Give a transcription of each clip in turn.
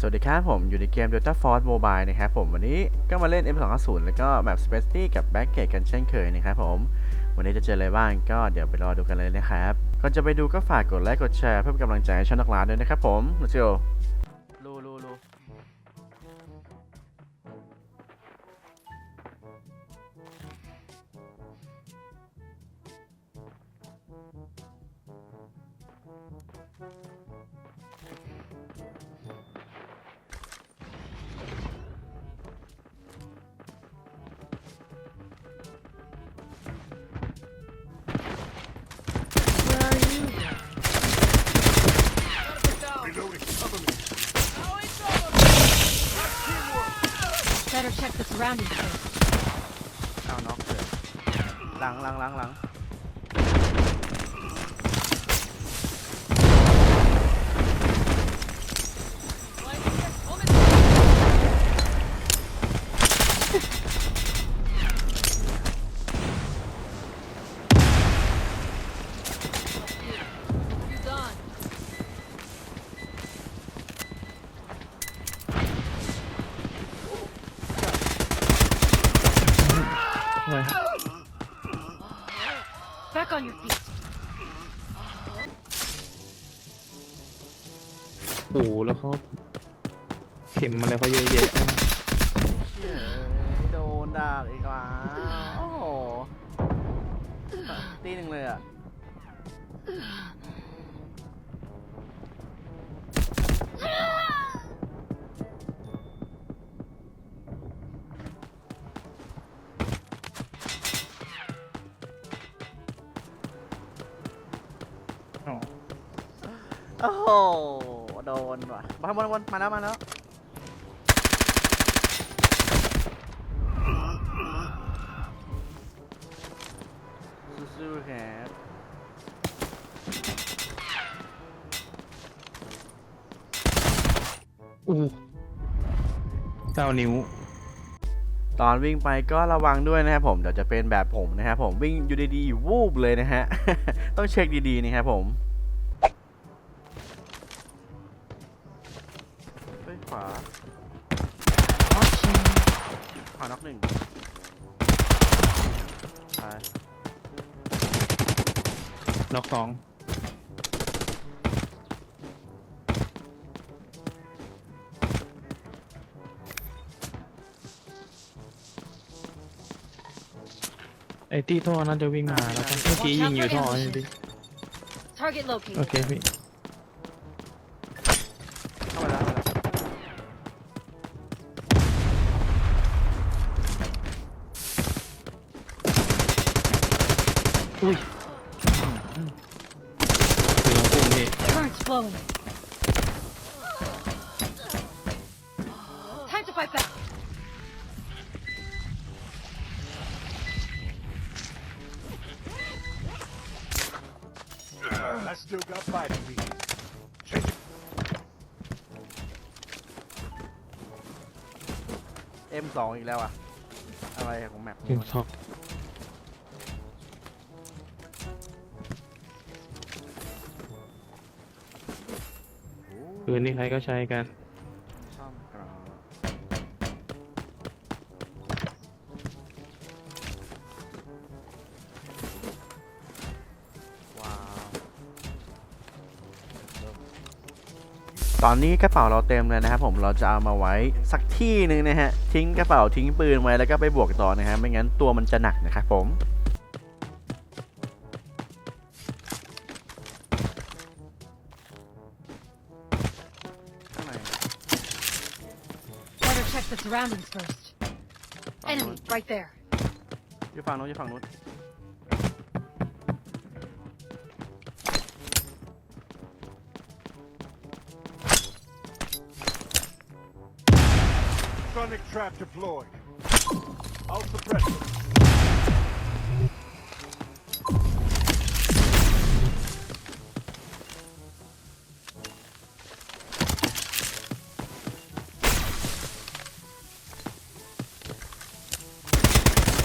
สวัสดีครับผมอยู่ในเกม Delta Force Mobile นะครับผมวันนี้ก็มาเล่น M250 แล้วก็แบบ Space City กับ Backgate กันเช่นเคยนะครับผมวันนี้จะเจออะไรบ้างก็เดี๋ยวไปรอดูกันเลยนะครับก่อนจะไปดูก็ฝากกดไลค์กดแชร์เพื่อเป็นกำลังใจให้ช่องนักล่าด้วยนะครับผม let's go เข็มอะไรเขาเยอะแยะเชี่ยโดนดากอีกแล้วโอ้โหตีหนึ่งเลยอะอ๋อโอ้โห โดนว่ะบอลบอลบอลมาแล้ว มาแล้ว อู้เก้านิ้ว ตอนวิ่งไปก็ระวังด้วยนะครับผม เดี๋ยวจะเป็นแบบผมนะครับผมวิ่งอยู่ดีๆวูบเลยนะฮะ ต้องเช็คดีๆนะครับผมเฮ้ยขวา Watching. ขวาน็อกหนึ่งตายน็อกสอง ไอ้ที่ท่อน่าจะวิ่งมาแล้วครับเมื่อกี้ยิงอยู่ท่อนี่ดิ Target โอ located. เคพี่ อ็มสองอีกแล้วอะอะไรของแมปถึงท็อปปืนนี่ใครก็ใช้กัน ตอนนี้กระเป๋าเราเต็มเลยนะครับผมเราจะเอามาไว้สักที่หนึ่งนะฮะทิ้งกระเป๋าทิ้งปืนไว้แล้วก็ไปบวกต่อนะฮะไม่งั้นตัวมันจะหนักนะครับผมข้างใน Better check the surroundings first. ฝั่งนู้น Enemy right there. อยู่ฝั่งนู้นอยู่ฝั่งนู้น Sonic trap deployed. I'll suppress them.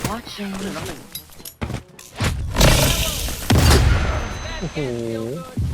Watching. ห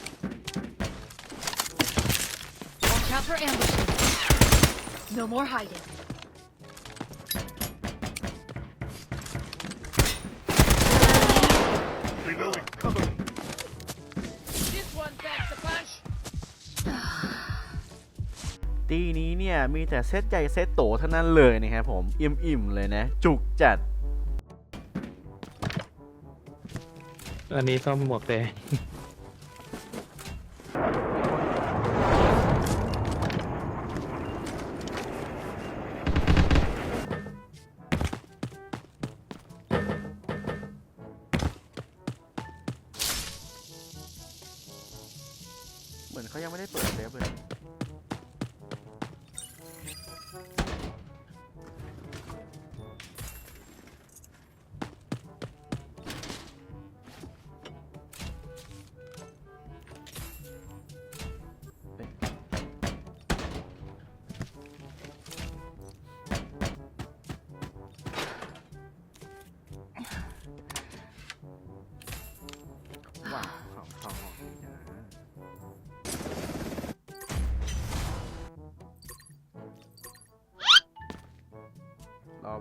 for ambushes. No more hiding. Reloading. Cover me. This one packs a punch. ตีนี้เนี่ย มีแต่เซตใหญ่เซตโตเท่านั้นเลยนะครับผม อิ่มๆเลยนะ จุกจัด อันนี้ซ่อมหมวกแดงเหมื เขายังไม่ได้เปิดเซฟเลย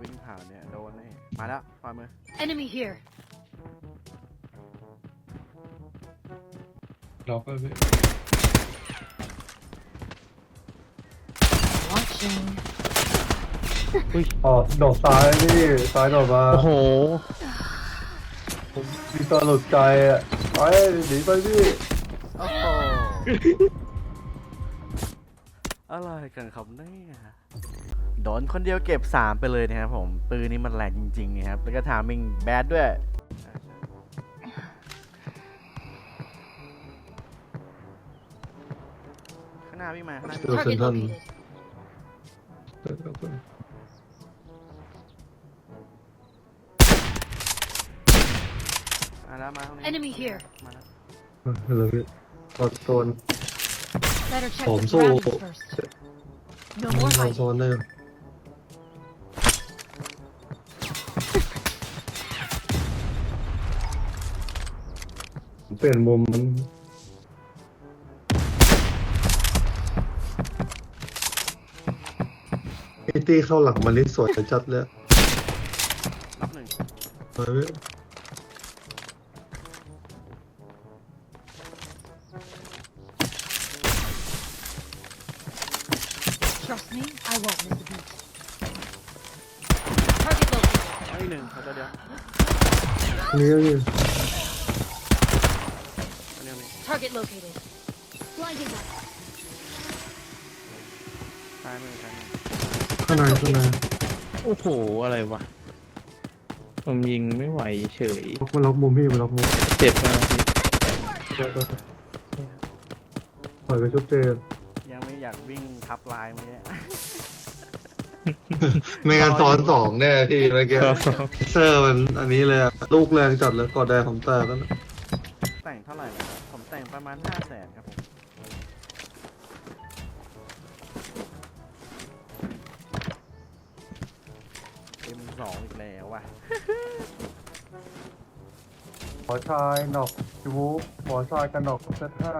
วิ่งผ่านเนี่ยโดนแน่มาแล้วขวามือ Enemy here. ล็อกไปพี่ Watching. อ๋อโดดซ้ายพี่ซ้ายโดดมาโอ้โหผมมีตอนหลุดใจอะไปหนีไปพี่โอ้โห อะไรกันครับเนี่ย โดนคนเดียวเก็บ 3 ไปเลยนะครับผมปืนนี้มันแรงจริงๆนะครับแล้วก็ทามิงแบดด้วยข้างหน้าวิ่งมาข้างหน้าวิ่งเจอมาเซน Target ทรัน located. มาแล้วมาข้างนี้ Enemy here. มาแล้วเฮลพี่กดโซน Better check ผม the สู้ surroundings first. No more เราโซ hiding. นได้ เปลี่ยนมุมมันไอตี้เข้าหลังมันนี่สวยจัดเลยนับหนึ่งไปพี่ Trust me, I won't miss a beat. Target located. เอาอีกหนึ่งเอาตัวเดียวนี่ก็พี่ ตัวเดียวนี่ Target located. Blinding light. ซ้ายมือซ้ายมือข้างในข้างในโอ้โห อะไรวะ ผมยิงไม่ไหวเฉย ล็อกมันล็อกมุมพี่มันล็อกมุมเจ็บมากพี่ปล่อยไปชุบเจนยังไม่อยากวิ่งทับลายมันเนี่ยไม่งั้นซ้อนสองแน่พี่เมื่อกี้เซอร์มันอันนี้เลยอะลูกแรงจัดเลยกอดแดงผมแตกแล้วนะ มแต่งประมาณห้าแสนครับผมเอ็มสองอีกแล้วว่ะหอชายหนอกจูบูหอชายกันหนอกเซตห้า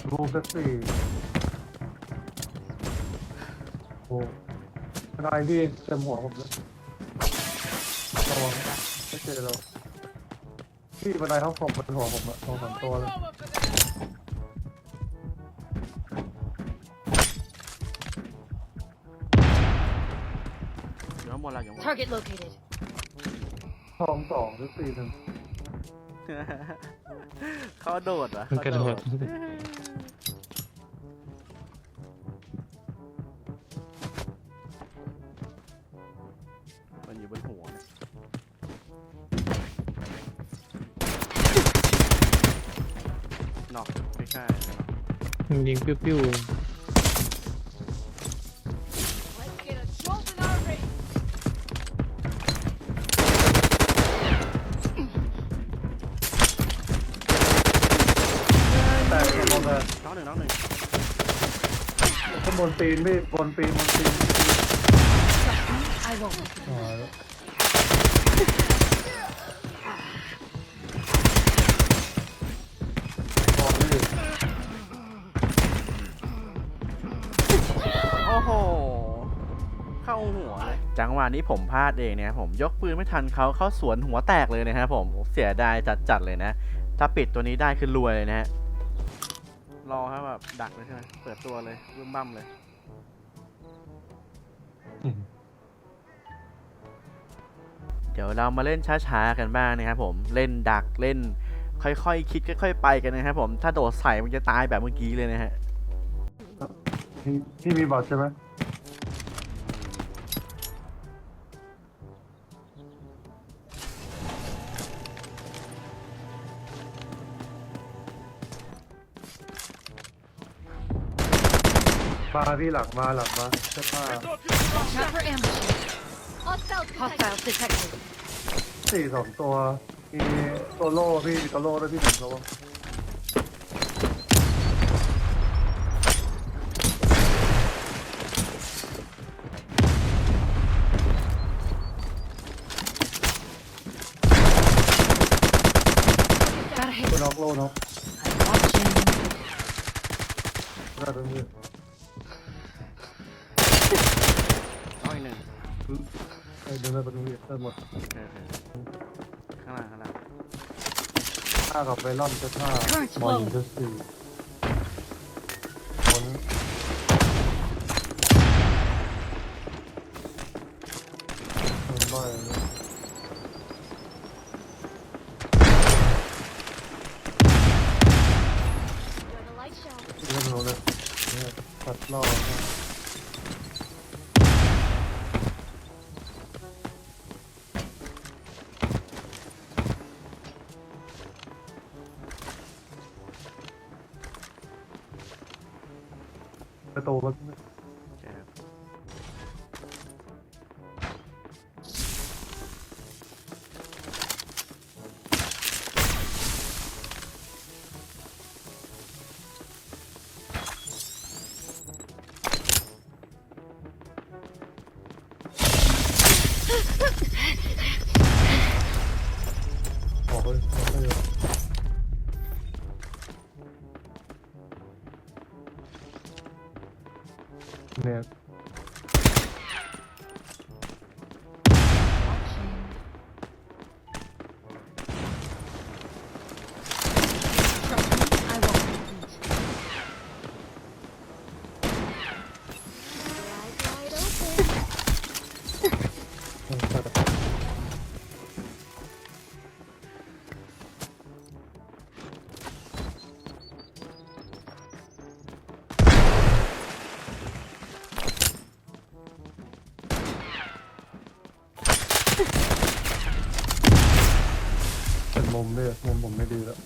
จูบูเซตสี่โอ้นายพี่เต็มหัวผมเลยระวังไม่เจอเราพี่บันไดห้องผมบนหัวผมอะสองสามตัวเลย Target located. ทองสองหรือสี่หนึ่งเขาโดดวะมันกระโดดมันอยู่บนหัวนะนอกไม่ใช่ มันยิงปิ้ว Let's บนปีนพี่บนปีนบนปีน I won't. หายแล้วมองไม่เห็นโอ้โห เข้าหัวเลย จังหวะนี้ผมพลาดเองเนี่ยผมยกปืนไม่ทันเขาเข้าสวนหัวแตกเลยนะครับผมเสียดายจัดๆเลยนะ ถ้าปิดตัวนี้ได้คือรวยเลยนะฮะ รอครับแบบดักเลยใช่ไหมเปิดตัวเลยบึ้มบั้มเลย เดี๋ยวเรามาเล่นช้าๆกันบ้างนะครับผมเล่นดักเล่น ค่อยๆคิดค่อยๆไปกันนะครับผมถ้าโดดใส่มันจะตายแบบเมื่อกี้เลยนะฮะ พี่พี่มีบัตรใช่ไหม มาพี่หลังมาหลังมาเสื้อผ้า Watch out for ambushes. Hostiles detected. สี่สองตัวมีโซโล่พี่มีโซโล่ด้วยพี่หนึ่งระวัง Got a hit. ตัวน็อกโล่น็อก I'm watching. ได้ตรงนี้ อีกหนึ่งไอ้เดินไปตรงนี้ได้หมดโออเคข้างล่างข้างล่างถ้ากับไวรอนเสื้อผ้า Curse มอ flow ยิงเสื้อ มุมด้วยมุมผมไม่ดีแล้ว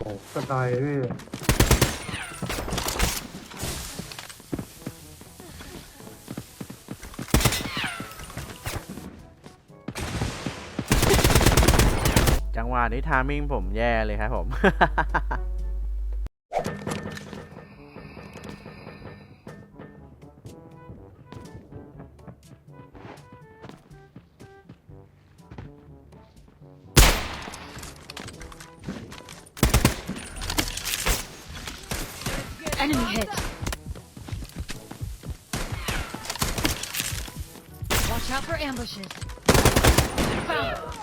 โอ้กระไดพี่ นี้ทามิ่งผมแย่เลยครับผม Enemy hit. Watch Watch out for ambushes. Found.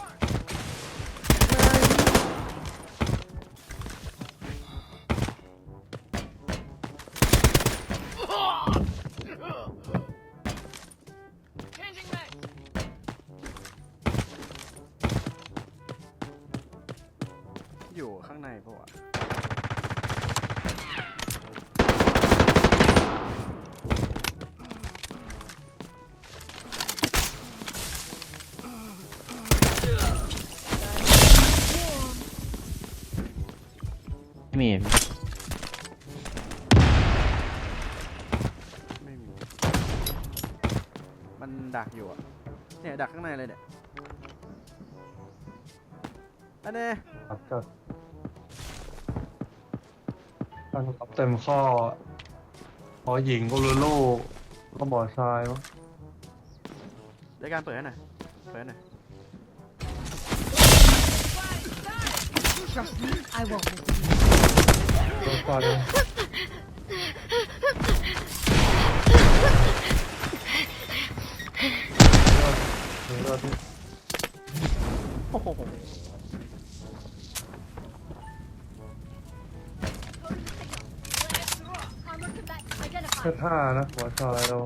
เนี่ยดักข้างในเลยเนี่ยอันนี้ครับจัดตั้งครับเต็มข้อหมอหญิงก็ลูลูก็หมอชายมั้งรายการเปิดให้หน่อยเปิดให้หน่อย Trust me, I won't miss you. ตัวก่อนเลย เดี๋ยวเราที่โอ้โห Armor combat แค่ท่านะหัวชายเรา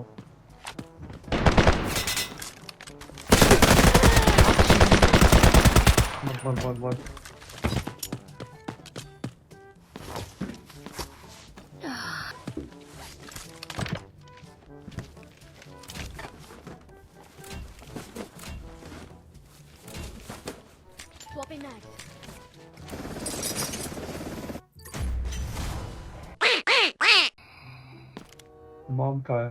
บนบนบ นบน Swapping mags. มอมกาย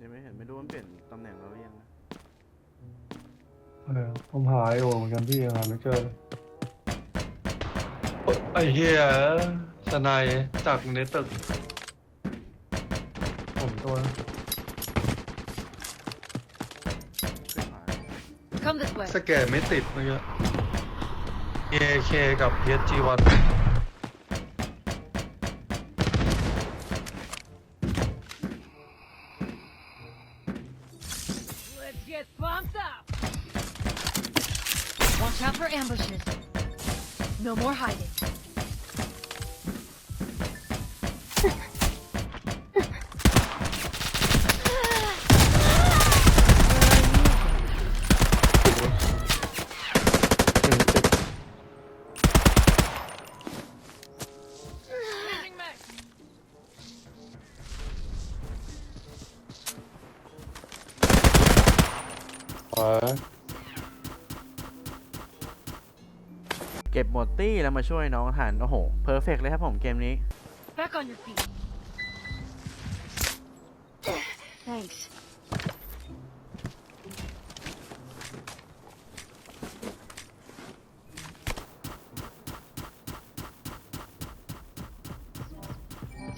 ยังไม่เห็นไม่รู้มันเปลี่ยนตำแหน่งแล้วหรือยังนะเออผมหายโอ้เหมือนกันพี่หาไม่เจอเลยไอ้เหี้ยสนายจากในตึกผมตัวนะ ขึ้นมา Come this way. สแกนไม่ติดเมื่อกี้ AK กับ PSG1 ตี้แล้วมาช่วยน้องทันโอ้โหเพอร์เฟกเลยครับผมเกมนี้ Back on your feet. Thanks.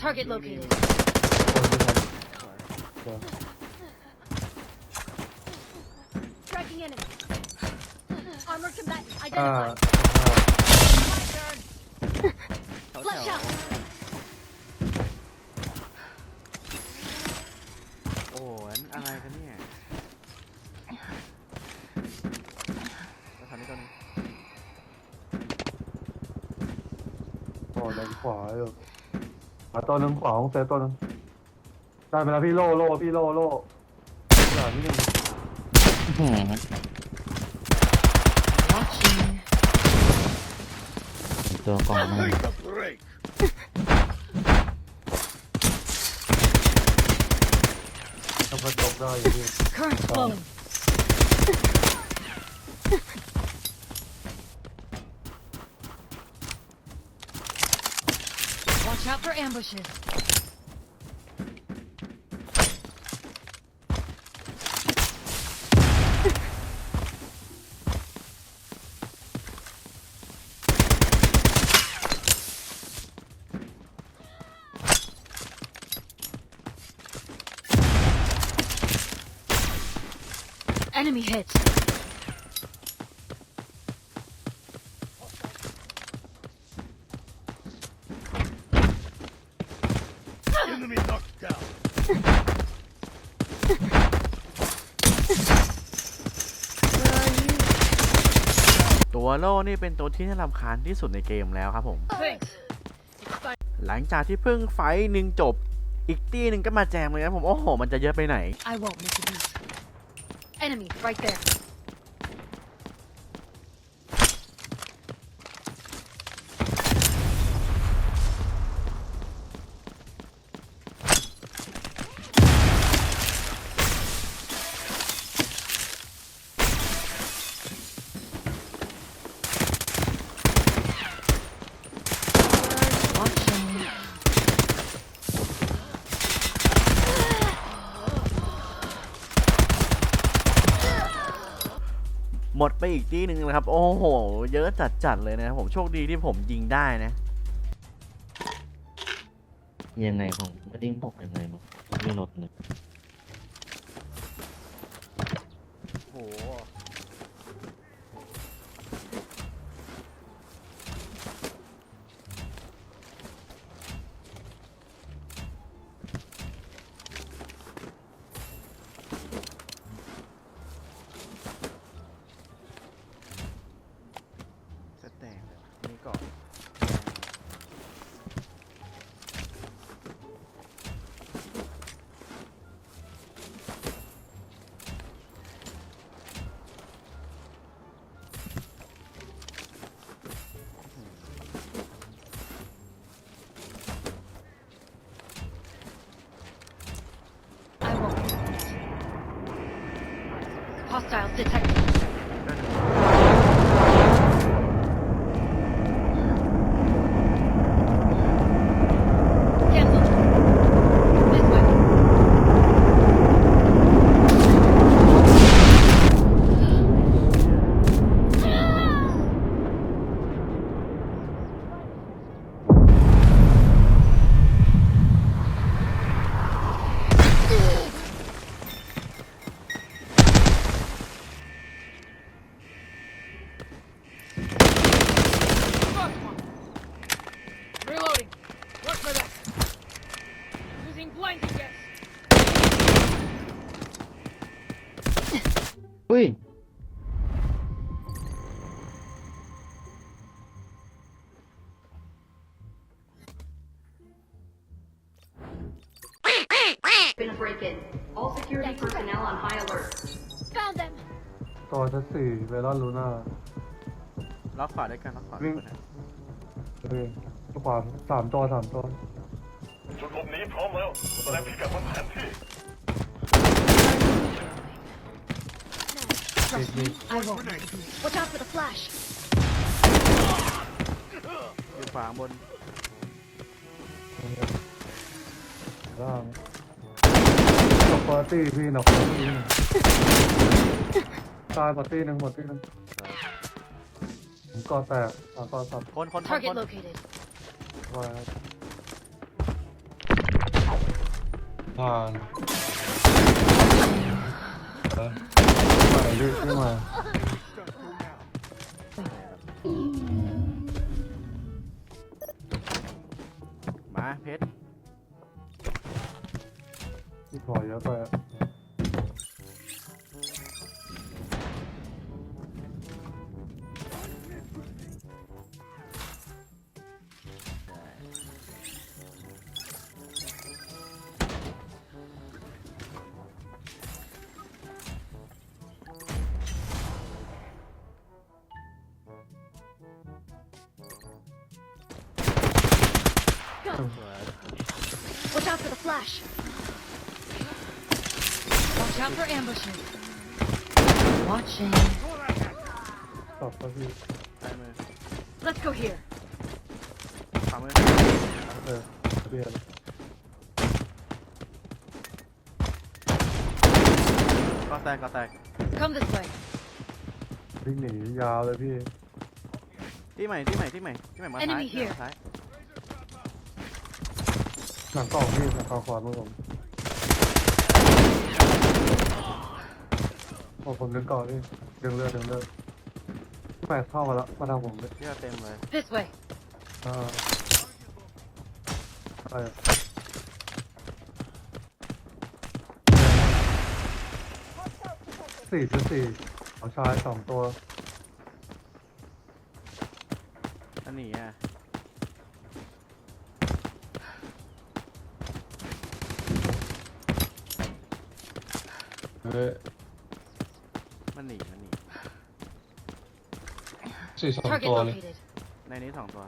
Target located. คนที่ท Tracking enemy. Armor combatant ำอ่า identified. เขาแถ Flash ว out. โอ้โหอันอะไรกันเนี่ยแล้วทำนี้ตัวหนึงโอ้เลนขวาอยู่ขวาตัวหนึงขวาของเซฟตัวหนึงได้ไปแล้วพี่โล่โล่พี่โล่โล่อย่างนี้ Watching. ตัวกล่องมัน Take the break. ทำกระจกได้อยู่พี่ Current flowing. Watch out for ambushes. Enemy hit. Enemy knocked down. ตัวโล่นี่เป็นตัวที่น่ารำคาญที่สุดในเกมแล้วครับผม Thanks. หลังจากที่เพิ่งไฟท์หนึ่งจบ อีกตีหนึ่งก็มาแจมเลยนะผม โอ้โห มันจะเยอะไปไหน I won't miss a beat. Enemy right there. ดไปอีกทีหนึ่งนะครับ โอ้โห เยอะจัดๆเลยนะครับผมโชคดีที่ผมยิงได้นะ ยังไงผมไม่ดิ้งผมยังไงมั้งไม่ลดเลยโอ้โห Hostiles detected. เวลอนลูน่าล็อกขวาด้วยกันล็อกขวาวิ่งด้วยกันเฮ้ยขวาสามตัวสามตัวจุดหลบหนีพร้อมแล้วแสดงพิกัดบนแผนที่ Trust me, I won't miss a beat. Watch out for the flash. อยู่ขวาบนล่างตกปาร์ตี้พี่หนอกปาร์ตี้ ตายปาร์ตี้หนึ่งหมดที่หนึ่งผมก่อแตกอ่าก่อสับคนคนคนค Target น located. ไว้ครับผ่านเออใหม่ดิขึ้นมามาเพชร ที่ถอยเยอะไปอะ Watch out for ambushes. Watching. สับปาร์ตี้ซ้ายมือ Let's go here. ขวามือเออเบียร์ก็แตกก็แตก Come this way. วิ่งหนียาวเลยพี่ที่ใหม่ที่ใหม่ที่ใหม่ที่ใหม่มาซ้าย Enemy here มาซ้ายหลังกล่องพี่หลังกล่องขวามือผม โอ้ผมดึงก่อนพี่ดึงเลือดดึงเลือดแปดเข้ามาแล้วมาทางผมเลยที่เราเต็มเลย This way. อ่าไปสี่ชุดสี่เอาชายสองตัวอันนี้อะเฮ้ย มันหนีมันหนี สี่สอง Target ตัวเลย located. ในนี้สองตัว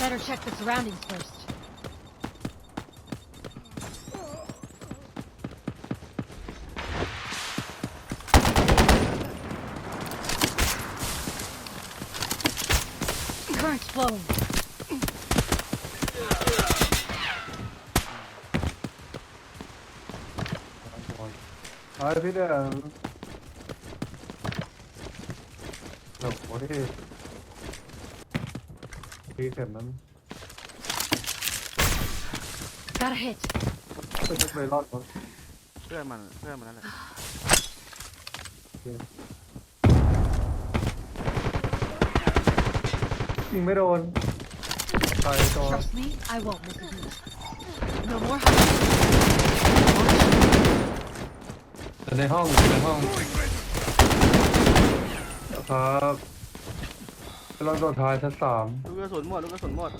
Better check the surroundings first. ไอ้พี่เนี่ยหลบหัวที่ทีเข็มนั้น Got a hit. ไม่ใช่ไปรอดมั้งเพื่อนมันเพื่อนมันนั่นแหละยิงไม่โดนตายตัว Trust me, I won't miss a beat. No more hiding. แต่ในห้องในห้องครับกำลังโดนท้ายชั้นสามลูกกระสุนหมดลูกกระสุนหมด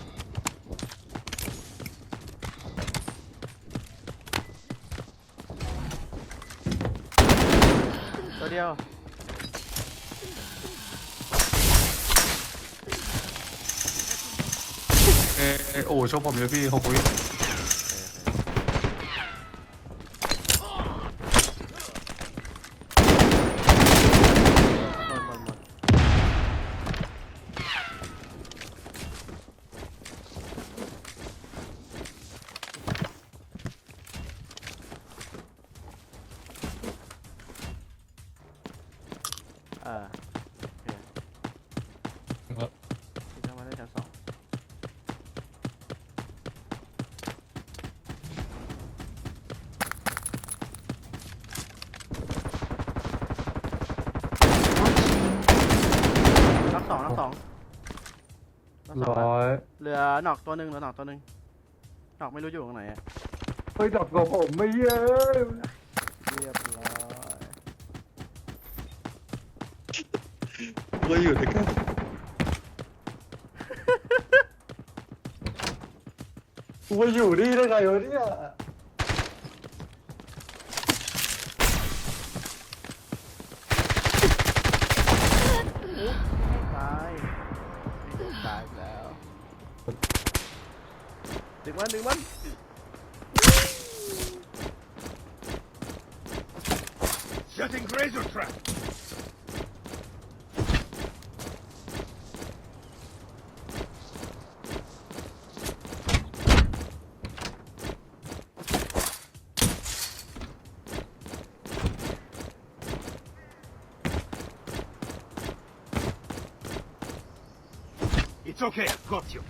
ตัวเดียวเอเอโอ้ชกผมเยอะพี่หกวิ หลือหนอกตัวหนึ่งเหลือหนอกตัวหนึ่งหนอกไม่รู้อยู่ตรงไหนอะเฮ้ยดับกับผมไม่เยอะเรียบร้อยก็อยู่ด้วยกันกูมาอยู่นี่ได้ไงวะเนี่ย ดึงมันดึงมัน Setting razor trap. 'It's okay, I've got you.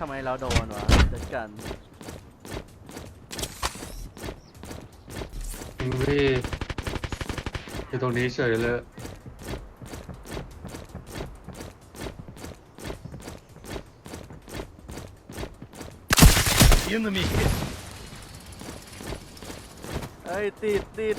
ทำไม เราโดนวะจัดกันจริงพี่อยู่ตรงนี้เฉยเลย Enemy hit. เอ้ยติดติด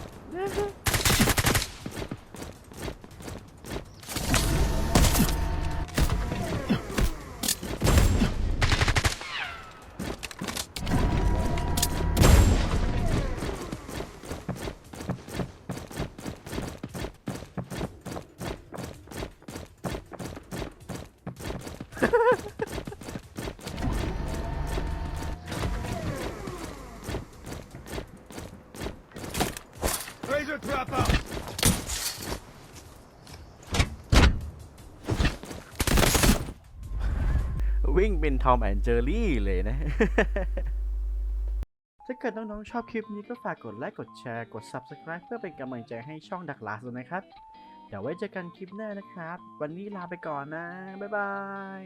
เป็นทอมแอนเจอรี่เลยนะ ถ้าเกิดน้องๆ ชอบคลิปนี้ก็ฝากกดไลค์ กดแชร์ กด Subscribe เพื่อเป็นกำลังใจให้ช่องดักลาสนะครับ เดี๋ยวไว้เจอกันคลิปหน้านะครับ วันนี้ลาไปก่อนนะ บ๊ายบาย